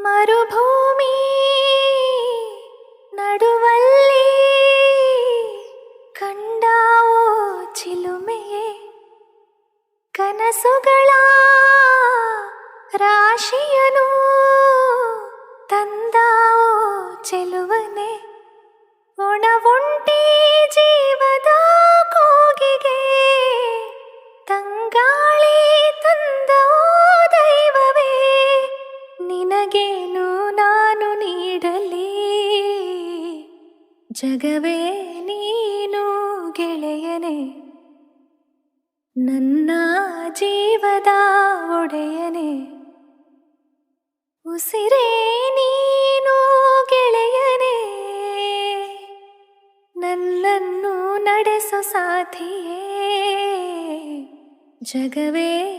ಮರುಭೂಮಿ ನಡುವಲ್ಲಿ ಕಂಡಾವೋ ಚಿಲುಮೆಯೇ ಕನಸುಗಳ ರಾಶಿಯನು ತಂದಾವೋ ಚೆಲುವನೆ ಒಣವುಂಟಿ ಜೀವದ ಕೂಗಿಗೆ ತಂಗಾಳಿ ತಂದೋ ದೈವವೇ ನಿನಗೇನು ನಾನು ನೀಡಲಿ? ಜಗವೇ ನೀನು ಗೆಳೆಯನೆ. ನನ್ನ ಜೀವದ ಒಡೆಯನೆ. ಉಸಿರೇ ನೀನು ಗೆಳೆಯನೆ. ನನ್ನನ್ನು ನಡೆಸೋ ಸಾಥಿಯೇ. ಜಗವೇ